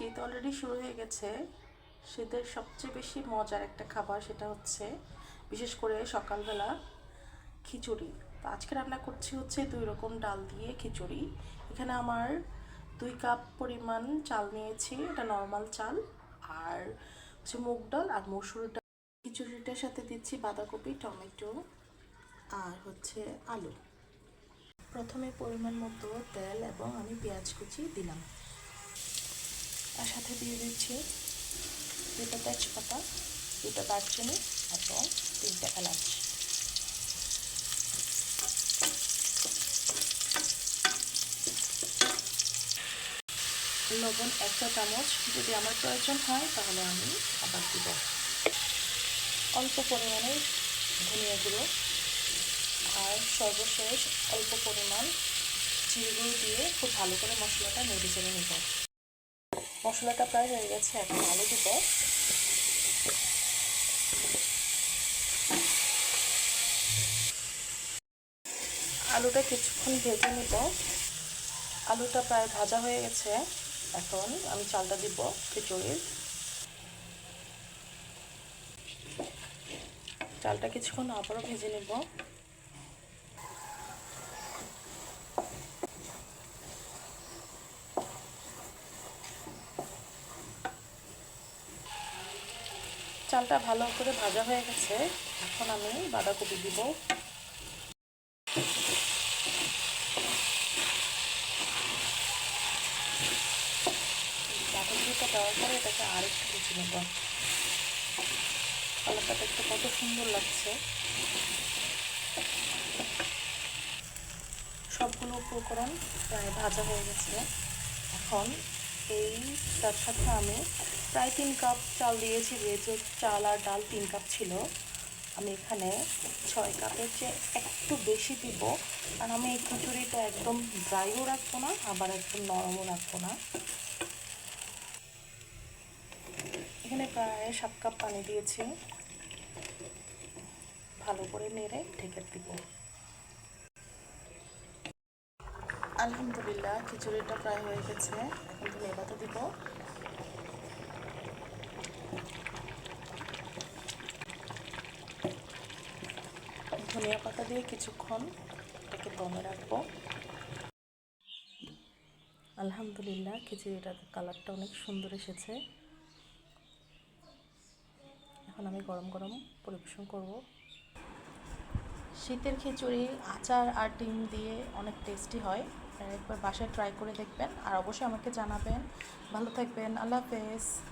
শীত অলরেডি শুরু হয়ে গেছে। শীতের সবচেয়ে বেশি মজার একটা খাবার সেটা হচ্ছে, বিশেষ করে সকালবেলা খিচুড়ি। তো আজকে রান্না করছি হচ্ছে দুই রকম ডাল দিয়ে খিচুড়ি। এখানে আমার দুই কাপ পরিমাণ চাল নিয়েছি, এটা নর্মাল চাল। আর হচ্ছে মুগ ডাল আর মসুর ডাল খিচুড়িটার সাথে দিচ্ছি বাঁধাকপি, টমেটো আর হচ্ছে আলু। প্রথমে পরিমাণ মতো তেল এবং আমি পেঁয়াজ কুচি দিলাম। তার সাথে দিয়ে দিচ্ছি। দুটো তেজপাতা, দুটো দারচিনি এবং তিনটে এলাচ। লবণ একটা চামচ, যদি আমার প্রয়োজন হয়, তাহলে আমি আবার দিব। অল্প পরিমাণে ধনিয়া গুঁড়ো আর সর্বশেষ অল্প পরিমাণ জিরে গুঁড়ো দিয়ে খুব ভালো করে মশলাটা নেড়ে চেড়ে নেব। মশলাটা প্রায় হয়ে গেছে, এখন আলু দিব। আলুটা কিছুক্ষণ ভেজে নিব। আলুটা প্রায় ভাজা হয়ে গেছে, এখন আমি চালটা দিব খিচুড়ির। চালটা কিছুক্ষণ আবারও ভেজে নেব। চালটা ভালো করে ভাজা হয়ে গেছে, এখন আমি বাঁধাকপি দিব। বাঁধাকপিটা দেওয়ার পরে এটাকে আরেকটু ভেজে নেব। কালারটা দেখতে কত সুন্দর লাগছে। সবগুলো উপকরণ প্রায় ভাজা হয়ে গেছে। এখন এই তার সাথে আমি প্রায় তিন কাপ চাল দিয়েছি, যেহেতু চাল আর ডাল তিন কাপ ছিল। আমি এখানে ছয় কাপের চেয়ে একটু বেশি দিব। কারণ আমি এই খিচুড়িটা একদম ড্রাইও রাখব না, আবার একদম নরমও রাখব না। এখানে প্রায় সাত কাপ পানি দিয়েছি। ভালো করে নেড়ে ঢেকে দিব। আলহামদুলিল্লাহ, খিচুড়িটা প্রায় হয়ে গেছে। এখন ধনে পাতা দিব। ধনিয়া পাতা দিয়ে কিছুক্ষণ এটাকে দমে রাখব। আলহামদুলিল্লাহ, খিচুড়িটার কালারটা অনেক সুন্দর এসেছে। এখন আমি গরম গরম পরিবেশন করব। শীতের খিচুড়ি, আচার আর ডিম দিয়ে অনেক টেস্টি হয়। একবার বাসায় ট্রাই করে দেখবেন। আর অবশ্যই আমাকে জানাবেন। ভালো থাকবেন। আল্লাহ হাফেজ।